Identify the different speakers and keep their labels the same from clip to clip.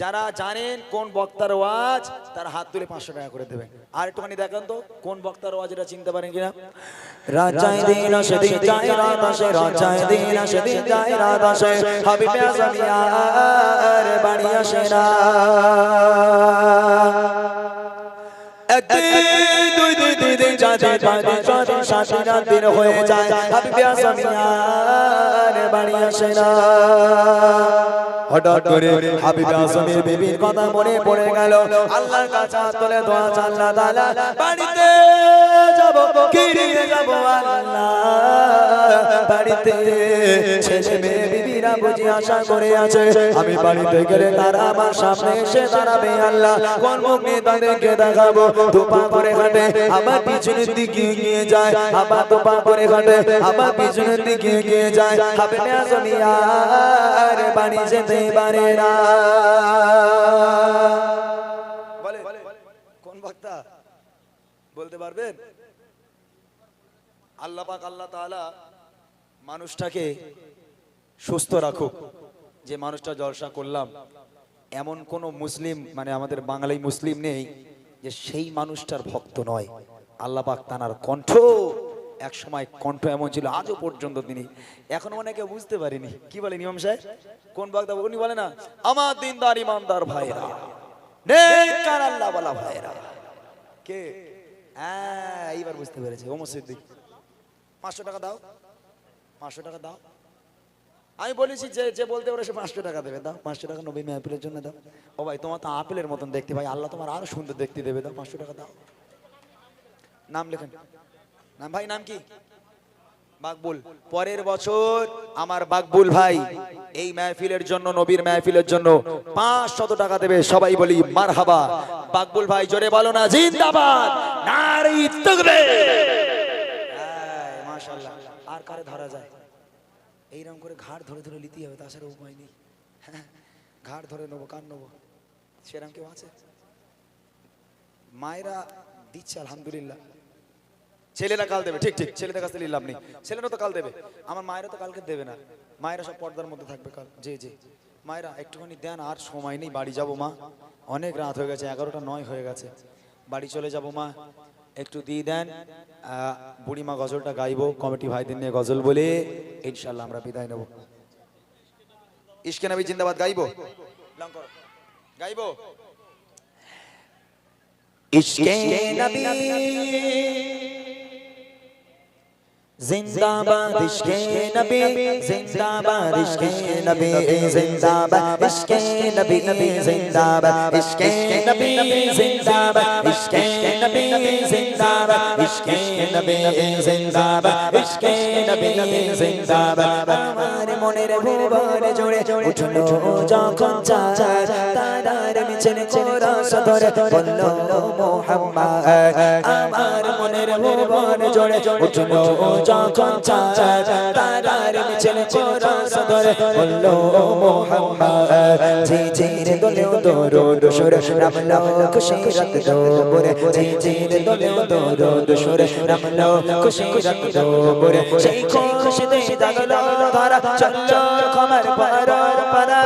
Speaker 1: যারা জানেন কোন বক্তার ওয়াজ, তার হাত তুলে পাঁচশো টাকা করে দেবেন। আর একটুখানি দেখান তো, কোন বক্তার ওয়াজ এটা চিনতে পারেন কিনা? রাজায় দিন যাতে দিন সাত দিন আট দিন হয়ে যায়, হাবিবে আজম ইয়ার বাড়ি আসে না। হঠাৎ করে হাবিবে আজমের বিবির কথা মনে পড়ে গেল। আল্লাহর কাছে তুলে দোয়া চাল্লা দালা বাড়িতে যাব কি নিয়ে যাব, আল্লাহ। বাড়িতে ছেলে মেয়ে বিবিরা বুঝি আশা করে আছে। আমি বাড়িতে গেলে তারা আমার সামনে এসে দাঁড়াবে, আল্লাহ। কোন নিয়ে তাদেরকে দেখাবো। করে হাঁটে আবার পিছনের দিকে যায়। আবার করে হাঁটে আবার পিছনের দিকে যায়। ইয়ার বাড়ি যেতে পারে না। বলে। কোন বক্তা? বলতে পারবেন? আল্লাহ পাক, আল্লাহ তাআলা মানুষটাকে সুস্থ রাখুক। যে মানুষটা জলসা করলাম, এমন কোন মুসলিম মানে আমাদের বাঙালি মুসলিম নেই যে সেই মানুষটার ভক্ত নয়। আল্লাহ পাক তানার কণ্ঠ এক সময় কণ্ঠ এমন ছিল, আজও পর্যন্ত তিনি, এখনও অনেকে বুঝতে পারিনি। কি বলেন ইমাম সাহেব? কোন বক্তা, উনি বলে না, আমার দিনদার ইমানদার ভাইরা আল্লাহ বলা ভাইরা কে? হ্যাঁ এইবার বুঝতে পেরেছে। ওমর সিদ্দিক পাঁচশো টাকা দাও। পাঁচশো টাকা দাও। আমি বলেছি যে যে বলতে পারে সে পাঁচশো টাকা দেবে। দাও, পাঁচশো টাকা নবী মেহফিলের জন্য দাও। ও ভাই, তোমার তো আপেলের মতন দেখতে ভাই। আল্লাহ তোমার আরও সুন্দর দেখতে দেবে। দাও, পাঁচশো টাকা দাও। নাম লেখেন। নাম ভাই, নাম কি? বাকবুল। পরের বছর আমার বাকবুল ভাই এই মেহফিলের জন্য, নবীর মেহফিলের জন্য পাঁচ শত টাকা দেবে। সবাই বলি মার হাবা বাকবুল ভাই, জোরে বলো না, জিন্দাবাদ। নারী তকবে মাশাআল্লাহ আর কারে ধরা যায়? এইরকম করে ঘাড় ধরে ধরে লিতে হবে তাছাড়া উপায় নেই। হ্যাঁ, ঘাড় ধরে নেব কার নেব। সেরকম কেউ আছে? মায়েরা দিচ্ছে আলহামদুলিল্লাহ। ছেলেরা কাল দেবে ঠিক ঠিক ছেলেদের কাছ থেকে লাভ নেই। ছেলেরা তো কাল দেবে। আমার মায়েরা তো কালকে দেবে না। মায়েরা সব পর্দার মধ্যে থাকবে কাল। জি জি। মায়েরা একটুখানি দেন আর সময় নেই বাড়ি যাব মা। অনেক রাত হয়ে গেছে এগারোটা নয় হয়ে গেছে। বাড়ি চলে যাব মা। একটু দিয়ে দেন। বুড়িমা গজলটা গাইব কমিটি ভাইদের নিয়ে গজল বলে ইনশাল্লাহ আমরা বিদায় নেব। ইস্কে নবী জিন্দাবাদ গাইব? গাইবো? ইস্কে করো। জিন্দাবাদ ইশকে নবী জিন্দাবাদ ইশকে নবী জিন্দাবাদ ইশকে নবী নবী জিন্দাবাদ ইশকে নবী জিন্দাবাদ ইশকে নবী জিন্দাবাদ ইশকে নবী জিন্দাবাদ ইশকে নবী নবী জিন্দাবাদ আমার মনের ভুবনে জোরে উঠল যখন চাচার তারার মিছিল কোরা সদরে, বলল মোহাম্মদ, আমার মনের ভুবনে জোরে উঠল যখন চাঁদ তারার মিছিল কোরস ধরে বলল মোহাম্মদ জি জির দোলে দরুদ সুরে রামলো খুশি রাত দোবরে জি জির দোলে দরুদ সুরে রামলো খুশি রাত দোবরে, সেই খুশি দে জাগলো ধরা চলো খমর পারর পারা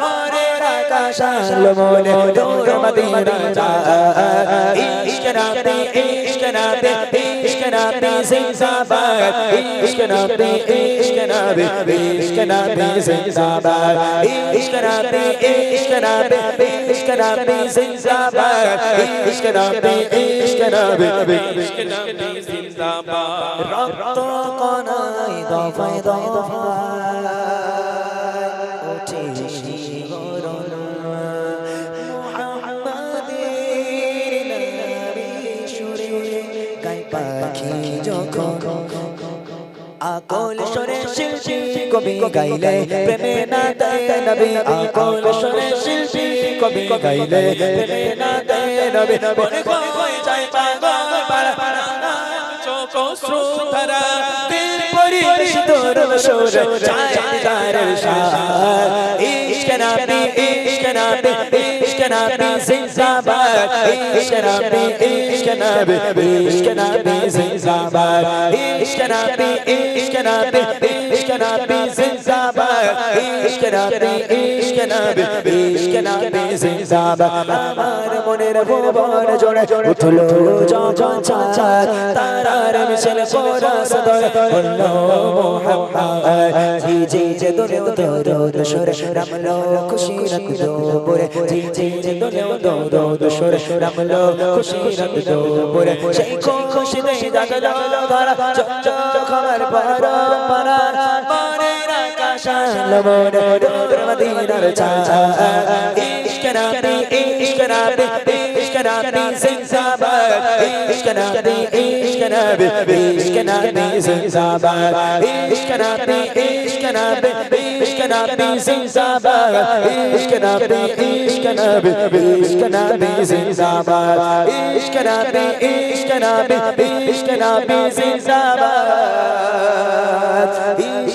Speaker 1: মোরে আকাশ আলো মনে দূর মদিনা যা ইশক রাতে ইশক রাতে রাতে জিন্দাবাদ ইশক রাতে ইশক রাতে ইশক রাতে জিন্দাবাদ ইশক রাতে ইশক রাতে ইশক রাতে জিন্দাবাদ ইশক রাতে ইশক রাতে ইশক রাতে জিন্দাবাদ রক্ত কণায় দফায় দফায় আকল সরে শিল্পী কবি গাইলে প্রেমে না দেয় নবী আকল সরে শিল্পী কবি গাইলে প্রেমে না দেয় নবী মনে কই যায় পাগল পাড়া। পাড়া চোখ শ্রুধারা দিল পরিবেশ তোর সুর চায় তার শাহ ইশক নবী ইশক নবী ইশক নবী জিন্দাবাদ। ইশক নবী ইশক নবী ইশক নবী জিন্দাবাদ। ইশক নবী ইশক নবী ইশক
Speaker 2: নবী ইশক নবী ইশক নবী ইশক নবী জিন্দাবাদ। আমার মনের ভুবন জোড়ে উঠল যখন চাঁদ তারার মিছিল কোরাস দরে বলল মোহাম্মদ জি জি যে দোলে দরদ সরে রামলো খুশি রাত দোবরে জি জি যে দোলে দরদ সরে রামলো খুশি রাত দোবরে সেই খুশি দে জাগলো ধরা চোখ আমার পারা পারা লবনে দূর মদিনার চাঁদ ইশক নবী ইশক নবী ইশক নবী জিন্দাবাদ ইশক নবী ইশক নবী ইশক নবী জিন্দাবাদ ইশক নবী ইশক নবী ইশক নবী জিন্দাবাদ ইশক নবী ইশক নবী ইশক নবী জিন্দাবাদ ইশক নবী ইশক নবী ইশক নবী জিন্দাবাদ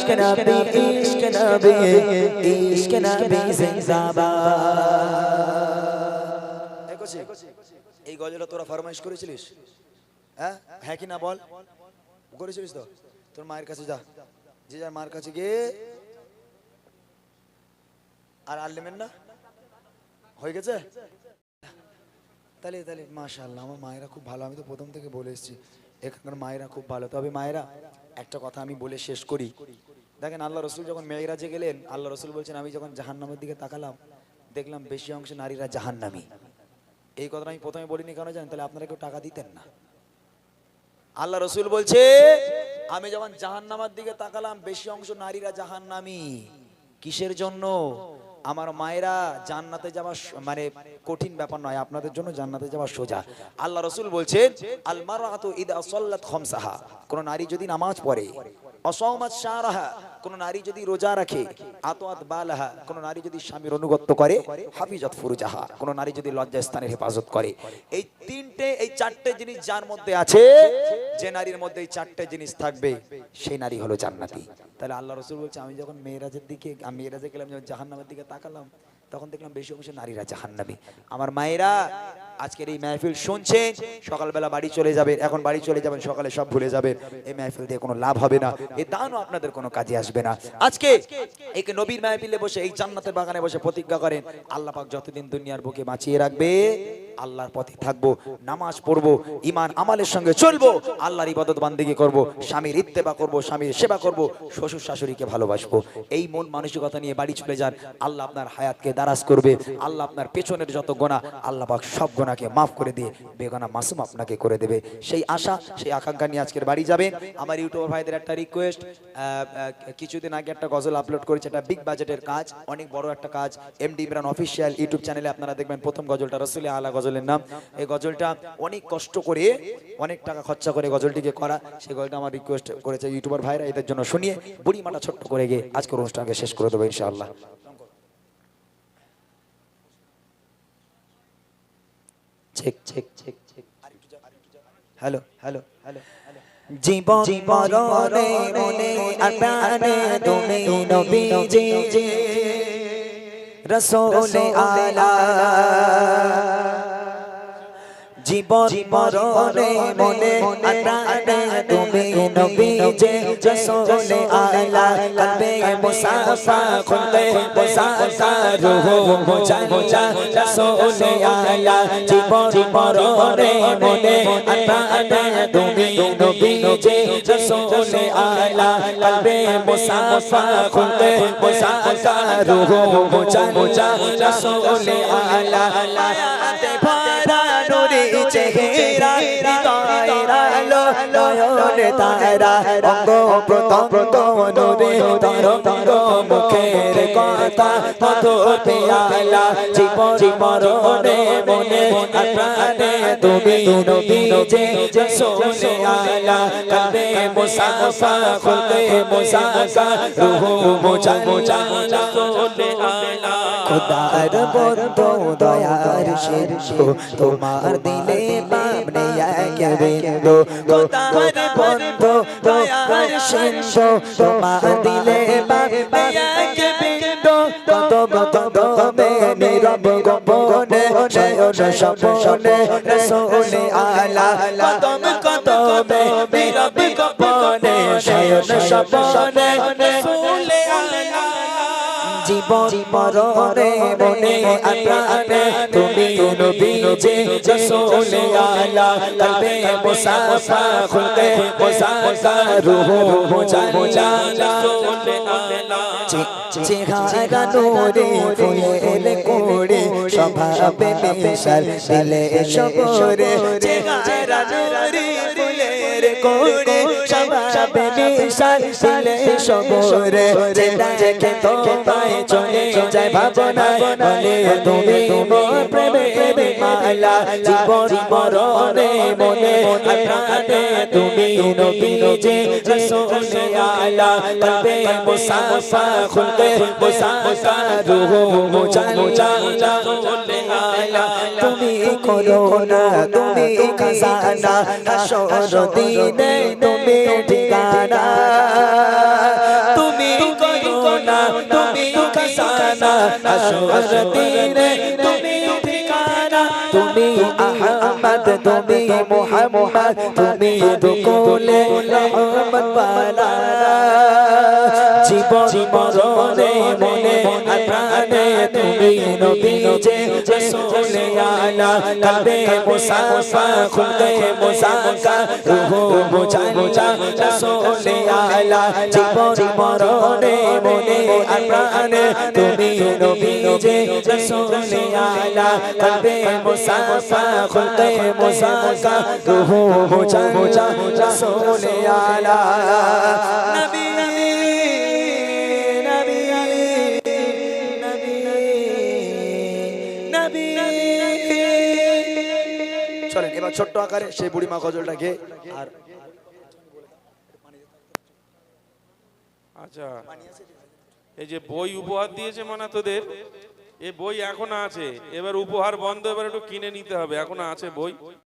Speaker 2: ইশক নবী ইশক নবী ইশক নবী জিন্দাবাদ এই গজলটা তোরা ফরমাইশ করেছিলিস? হ্যাঁ? হ্যাঁ কি না বল? করেছিলিস তো? তোর মায়ের কাছে যা। যে যার মার কাছে গিয়ে আর আনলেমেন না? হয়ে গেছে? তাহলে তাহলে, মাশাআল্লাহ, আমার মায়েরা খুব ভালো। আমি তো প্রথম থেকে বলে এসেছি, এখানকার মায়েরা খুব ভালো। তবে মায়েরা, একটা কথা আমি বলে শেষ করি। দেখেন আল্লাহ রসুল যখন মেয়েরাজে গেলেন, আল্লাহ রসুল বলছেন, আমি যখন জাহান্নামের দিকে তাকালাম, দেখলাম বেশি অংশে নারীরা জাহান্নামি। এই কথাটা আমি প্রথমে বলিনি, কেন জানেন? তাহলে আপনারা কেউ টাকা দিতেন না। আল্লাহ রসুল বলছে, আমি যখন জাহান্নামার দিকে তাকালাম, বেশি অংশ নারীরা জাহান্নামি। কিসের জন্য? আমার মায়েরা জান্নাতে যাওয়া মানে কঠিন ব্যাপার নয়, আপনাদের জন্য জান্নাতে যাওয়া সোজা। আল্লাহ রসুল বলছেন, আল মারাতু ইদা সাল্লাত খামসাহা। কোন নারী যদি নামাজ পড়ে অসৌমাত শাহরাহা কোন নারী যদি রোজা রাখে আতোয়াত বালাহা। কোন নারী যদি স্বামীর অনুগত্য করে, হাফিজত ফুরুজাহা। কোন নারী যদি লজ্জা স্থানের হেফাজত করে। এই তিনটে, এই চারটে জিনিস যার মধ্যে আছে, যে নারীর মধ্যে এই চারটে জিনিস থাকবে, সেই নারী হলো জান্নাতি। তাহলে আল্লাহ রসুল বলছে, আমি যখন মেয়েরাজের দিকে আমি মেয়েরাজে গেলাম, যখন জাহান্নামের দিকে তাকালাম, তখন দেখলাম বেশি অংশ নারীরা জাহান্নাবি আমার মায়েরা আজকের এই মেহফিল শুনছেন সকালবেলা বাড়ি চলে যাবে, এখন বাড়ি চলে যাবেন, সকালে সব ভুলে যাবেন এই মেহফিল দিয়ে কোনো লাভ হবে না এই দানও আপনাদের কোনো কাজে আসবে না। আজকে এই নবীর মেহফিলে বসে, এই জান্নাতের বাগানে বসে প্রতিজ্ঞা করেন আল্লাহ পাক যতদিন দুনিয়ার বুকে বাঁচিয়ে রাখবে আল্লাহর পথে থাকব, নামাজ পড়ব ইমান আমালের সঙ্গে চলবো, আল্লাহর ইবাদত বান্দিগি করব, স্বামীর ইত্তেবা করব, স্বামীর সেবা করব, শ্বশুর শাশুড়িকে ভালোবাসবো। এই মন মানসিকতা নিয়ে বাড়ি চলে যান, আল্লাহ আপনার হায়াতকে দারাজ করবে, আল্লাহ আপনার পেছনের যত গোনা আল্লাহ পাক সব গোনাকে মাফ করে দিয়ে বেগানা মাসুম আপনাকে করে দেবে। সেই আশা, সেই আকাঙ্ক্ষা নিয়ে আজকের বাড়ি যাবেন। আমার ইউটিউবার ভাইদের একটা রিকোয়েস্ট কিছুদিন আগে একটা গজল আপলোড করেছে একটা বিগ বাজেটের কাজ, অনেক বড় একটা কাজ। এমডি ইমরান অফিসিয়াল ইউটিউব চ্যানেলে আপনারা দেখবেন প্রথম গজলটা রসুলিয়া আলা গজলের নাম। এই গজলটা অনেক কষ্ট করে, অনেক টাকা খরচা করে গজলটিকে করা। সেই গজলটা আমার রিকোয়েস্ট করেছে ইউটিউবার ভাইরা, এদের জন্য শুনিয়ে বুড়ি মাটা ছোট্ট করে গিয়ে আজকের অনুষ্ঠানকে শেষ করে দেবো ইনশাআল্লাহ। Check hello hello hello. জীবন মরণে মনে আপ্রাণে তুমি নবীজি রসোলে আলা। জীবন মরণে মনে আপ্রাণে তুমি নবীজি রসোলে আলা কলবে মুসাফা খুলবে মুসাফা রুহ মুজা মুজা রসোলে আলা জীবন মরণে মনে আপ্রাণে তুমি নবীজি রসোলে আলা কলবে মুসাফা খুলবে মুসাফা রুহ মুজা মুজা রসোলে আলা চেহারা আলো নয়নে তারা অঙ্গ প্রত্যঙ্গ নুরে তর তর মুখের কথা মধু পেয়ালা জীবন মরণে মনে প্রাণে তুমি নবী যে সোনে আলা কলবে মুসাফা খুলবে মুসাফা রুহ মুজা মুজা সোনে আলা। খুদার বন্ধু দয়ার শিরশু তোমার দিলে বামনে এক বিন্দু, খুদার বন্ধু দয়ার শিরশু তোমার দিলে বামনে এক বিন্দু, কত কদমে নীরব গোপনে শয়ন স্বপনে রসুলে আলা, কদম কদমে নীরব গোপনে শয়ন আলা জীবন মরণে মনে আপ্রাণে তুমি নবী যে রসুলে আলা, কলবে মুসাফা খুলতে মুসাফা রূহ মুজালা চেহারা নূরে ফুলের কোড়ে স্বভাবে মিশাল দিলে সবরে। চেহারা নূরে ফুলের কোড়ে স্বভাবে দিলে সবরে। দেখে তো পায় চলে যায় ভাবনা বলে, তুমি প্রেমে মালা, জীবন মরণে মনে প্রাণে তুমি নবী যে রসুলে আলা কলবে মুসাফা খুলবে, মুসাফা রূহ মুজালা তুমি করোনা তুমি খাজানা হাসর দিনে তুমি ঠিকানা। তুমি করোনা তুমি খাজানা হাসর দিনে তুমি ঠিকানা। তুমি আহমদ তুমি মুহাম্মদ তুমি দুকুলে রহমত বালা জীবন মরণে মনে প্রাণে যে রসুলে আলা কলবে মুসাফা খুলতে মুসাফা রূহ মুজালা রসুলে আলা জীবন মরণে মনে প্রাণে তুমি নবী যে রসুলে আলা কলবে মুসাফা চলেন ছোট্ট আকারে সেই বুড়িমা গজলটা গেয়ে আর
Speaker 3: আচ্ছা এই যে বই উপহার দিয়েছে মানা তোদের, এ বই এখন আছে, এবার উপহার বন্ধ, এবার একটু কিনে নিতে হবে, এখনও আছে বই?